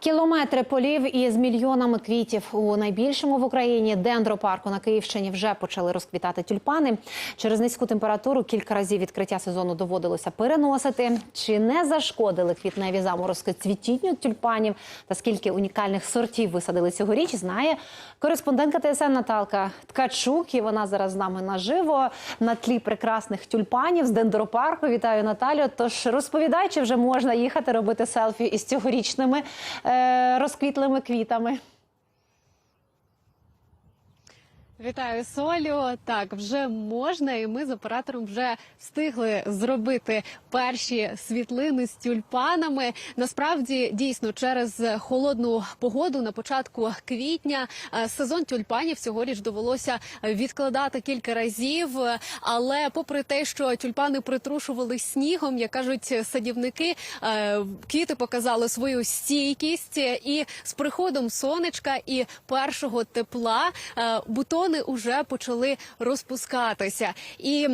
Кілометри полів із мільйонами квітів у найбільшому в Україні дендропарку на Київщині вже почали розквітати тюльпани. Через низьку температуру кілька разів відкриття сезону доводилося переносити. Чи не зашкодили квітневі заморозки цвітінню тюльпанів та скільки унікальних сортів висадили цьогоріч, знає кореспондентка ТСН Наталка Ткачук. І вона зараз з нами наживо на тлі прекрасних тюльпанів з дендропарку. Вітаю Наталю. Тож розповідай, чи вже можна їхати робити селфі із цьогорічними е, розквітлими квітами. Вітаю Солю. Так, вже можна, і ми з оператором вже встигли зробити перші світлини з тюльпанами. Насправді, дійсно, через холодну погоду на початку квітня е, сезон тюльпанів цьогоріч довелося відкладати кілька разів. Але, попри те, що тюльпани притрушували снігом, як кажуть садівники, е, квіти показали свою стійкість, і з приходом сонечка і першого тепла е, бутони вже почали розпускатися. І